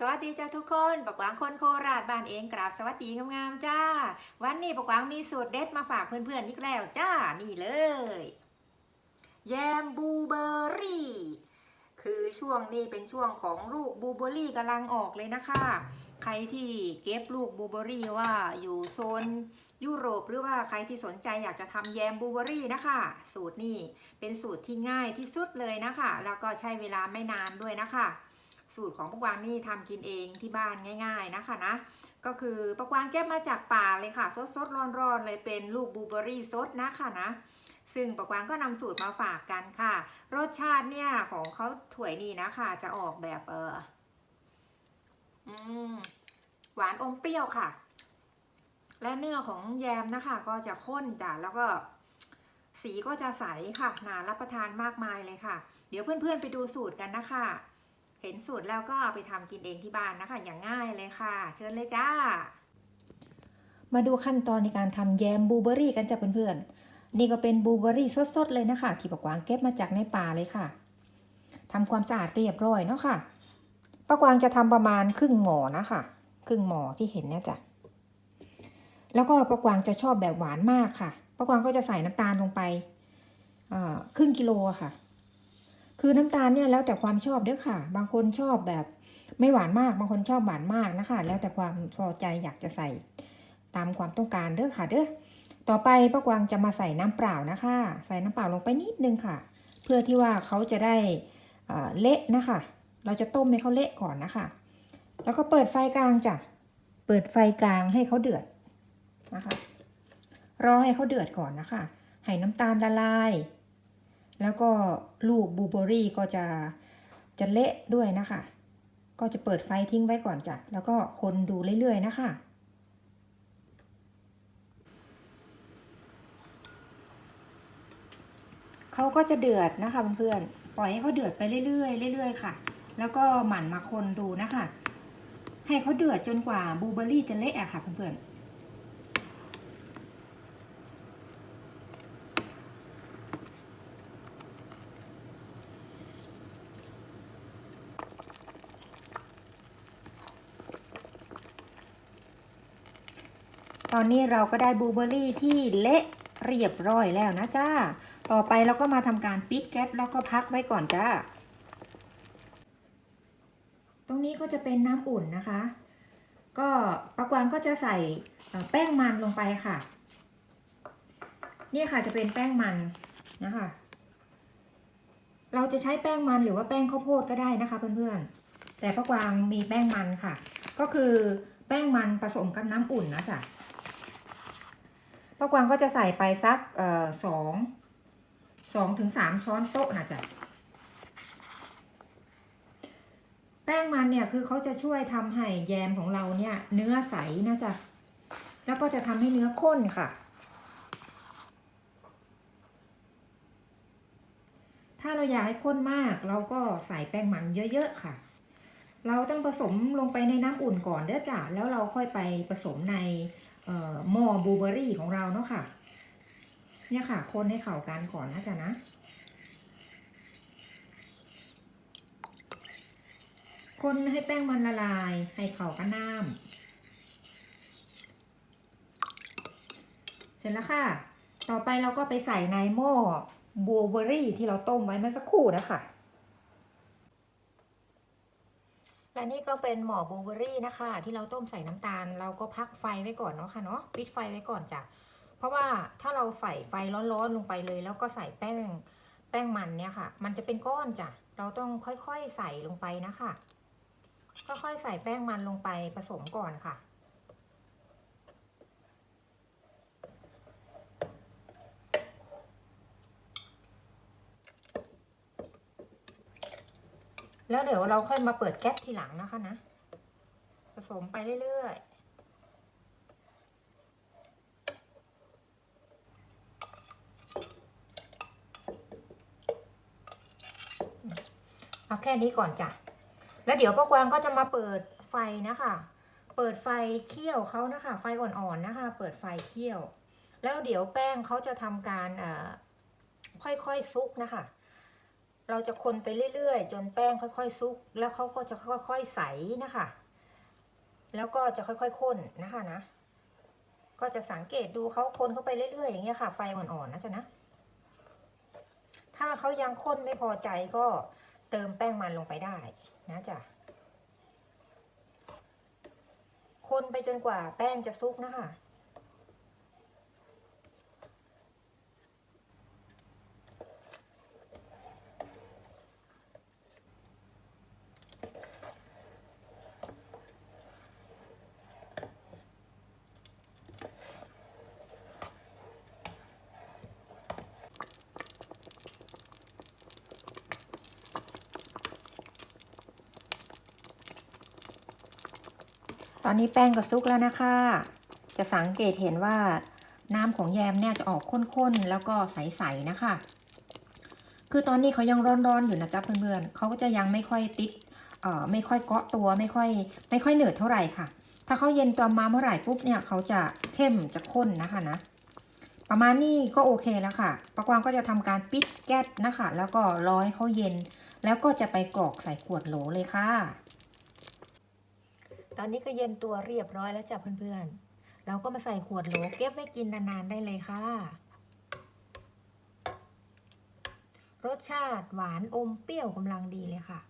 สวัสดีจ้าทุกคนปกวางคนโคราชบ้านเองกราบสวัสดีงามๆจ้า วันนี้ปกวางมีสูตรเด็ดมาฝากเพื่อนๆอีกแล้วจ้า นี่เลย แยมบูเบอร์รี่ คือช่วงนี้เป็นช่วงของลูกบูเบอร์รี่กำลังออกเลยนะคะ ใครที่เก็บลูกบูเบอร์รี่ว่าอยู่โซนยุโรปหรือว่าใครที่สนใจอยากจะทำแยมบูเบอรี่นะคะ สูตรนี้เป็นสูตรที่ง่ายที่สุดเลยนะคะ แล้วก็ใช้เวลาไม่นานด้วยนะคะ สูตรของปะกวางนี่ทำกินเองที่บ้านง่าย ๆนะคะนะ ก็คือปะกวางเก็บมาจากป่าเลยค่ะสดๆร้อนๆเลยเป็นลูกบลูเบอร์รี่สดนะคะนะซึ่งปะกวางก็นำสูตรมาฝากกันค่ะ รสชาติเนี่ยของเขาถ้วยนี่นะคะ จะออกแบบเออหวานอมเปรี้ยวค่ะ และเนื้อของแยมนะคะ ก็จะข้นจ้ะแล้วก็สีก็จะใสค่ะน่ารับประทานมากมายเลยค่ะ เดี๋ยวเพื่อนๆไปดูสูตรกันนะคะ เห็นสูตรแล้วก็เอาไปทำกินเองที่บ้านนะคะ อย่างง่ายเลยค่ะ เชิญเลยจ้า มาดูขั้นตอนในการทำแยมบลูเบอรี่กันจ้ะเพื่อนๆ นี่ก็เป็นบลูเบอรี่สดๆเลยนะคะ ที่ปะกวางเก็บมาจากในป่าเลยค่ะทำความสะอาดเรียบร้อยเนาะค่ะปะกวางจะทำประมาณครึ่งหมอนะคะครึ่งหมอที่เห็นเนี่ยจ้ะแล้วก็ปะกวางจะชอบแบบหวานมากค่ะปะกวางก็จะใส่น้ำตาลลงไปครึ่งกิโลค่ะ คือน้ำตาลเนี่ยแล้วแต่ความชอบเด้อค่ะ บางคนชอบแบบไม่หวานมาก บางคนชอบหวานมากนะคะ แล้วแต่ความพอใจอยากจะใส่ตามความต้องการเด้อค่ะเด้อ ต่อไปป้ากวางจะมาใส่น้ำเปล่านะคะ ใส่น้ำเปล่าลงไปนิดนึงค่ะ เพื่อที่ว่าเขาจะได้เละนะคะ เราจะต้มให้เขาเละก่อนนะคะ แล้วก็เปิดไฟกลางจ้ะ เปิดไฟกลางให้เขาเดือดนะคะ รอให้เขาเดือดก่อนนะคะ ให้น้ำตาลละลาย แล้วก็ลูกบูเบอรี่ก็จะจะเละด้วยนะคะ ก็จะเปิดไฟทิ้งไว้ก่อนจ้ะ แล้วก็คนดูเรื่อยๆนะคะเขาก็จะเดือดนะคะเพื่อนๆ ปล่อยให้เขาเดือดไปเรื่อยๆเรื่อยๆค่ะ แล้วก็หมั่นมาคนดูนะคะ ให้เขาเดือดจนกว่าบูเบอร์รี่จะเละอะค่ะเพื่อนๆ อนนี้เราก็ได้บลูเบอร์รี่ที่เละเรียบร้อยแล้วนะจ้า ต่อไปเราก็มาทำการปิดแก๊สแล้วก็พักไว้ก่อนจ้า ตรงนี้ก็จะเป็นน้ำอุ่นนะคะ ก็ปากวางก็จะใส่แป้งมันลงไปค่ะ นี่ค่ะจะเป็นแป้งมันนะคะ เราจะใช้แป้งมันหรือว่าแป้งข้าวโพดก็ได้นะคะเพื่อนๆ แต่ปากวางมีแป้งมันค่ะ ก็คือแป้งมันผสมกับน้ำอุ่นนะจ๊ะ ป้ากวางก็จะใส่ไปสักเอ่อสองสองถึงสามช้อนโต๊ะนะจ๊ะแป้งมันเนี่ยคือเขาจะช่วยทำให้แยมของเราเนี่ย เนื้อใสนะจ๊ะแล้วก็จะทำให้เนื้อข้นค่ะ ถ้าเราอยากให้ข้นมาก เราก็ใส่แป้งมันเยอะๆค่ะ เราต้องผสมลงไปในน้ำอุ่นก่อนเด้อจ้ะแล้วเราค่อยไปผสมใน หม้อบูเบอร์รี่ของเราเนาะค่ะ เนี่ยค่ะ คนให้เข้ากันก่อนนะจ๊ะนะ คนให้แป้งมันละลาย ให้เข้ากันน้ำเสร็จแล้วค่ะ ต่อไปเราก็ไปใส่ในหม้อบูเบอร์รี่ที่เราต้มไว้เมื่อสักครู่นะคะ และนี่ก็เป็นหมอบลูเบอรี่นะคะ ที่เราต้มใส่น้ำตาล เราก็พักไฟไว้ก่อนเนาะค่ะเนาะปิดไฟไว้ก่อนจ้ะเพราะว่าถ้าเราใส่ไฟร้อนๆลงไปเลย แล้วก็ใส่แป้งแป้งมันเนี่ยค่ะ มันจะเป็นก้อนจ้ะเราต้องค่อยๆใส่ลงไปนะคะค่อยๆใส่แป้งมันลงไปผสมก่อนค่ะ แล้วเดี๋ยวเราค่อยมาเปิดแก๊สทีหลังนะคะนะ ผสมไปเรื่อยๆ เอาแค่นี้ก่อนจ้ะ แล้วเดี๋ยวป้ากวางก็จะมาเปิดไฟนะคะ เปิดไฟเคี่ยวเขานะคะ ไฟอ่อนๆนะคะ เปิดไฟเคี่ยว แล้วเดี๋ยวแป้งเขาจะทำการค่อยๆซุกนะคะ เราจะคนไปเรื่อยๆ จนแป้งค่อยๆ ซุก แล้วเขาก็จะค่อยๆใสนะคะ แล้วก็จะค่อยๆข้นนะคะนะ ก็จะสังเกตดูเขาคนเข้าไปเรื่อยๆ อย่างเงี้ยค่ะ ไฟอ่อนๆนะจ๊ะนะ ถ้าเขายังข้นไม่พอใจก็เติมแป้งมันลงไปได้นะจ๊ะคนไปจนกว่าแป้งจะซุกนะคะ ตอนนี้แป้งก็ซุกแล้วนะคะ จะสังเกตเห็นว่าน้ำของแยมเนี่ยจะออกข้นๆ แล้วก็ใสๆนะคะ คือตอนนี้เขายังร้อนๆอยู่นะจ๊ะเพื่อนๆเขาก็จะยังไม่ค่อยติดเอ่อไม่ค่อยเกาะตัวไม่ค่อยไม่ค่อยเหนืดเท่าไหร่ค่ะ ถ้าเขาเย็นตัวมาเมื่อไหร่ปุ๊บเนี่ยเขาจะเข้มจะข้นนะคะนะ ประมาณนี้ก็โอเคแล้วค่ะปะกวางก็จะทำการปิดแก๊สนะคะ แล้วก็ร้อให้เขาเย็น แล้วก็จะไปกรอกใส่ขวดโหลเลยค่ะ ตอนนี้ก็เย็นตัวเรียบร้อยแล้วจ้ะเพื่อนๆ เราก็มาใส่ขวดโหลเก็บไว้กินนานๆได้เลยค่ะ รสชาติหวานอมเปรี้ยวกำลังดีเลยค่ะ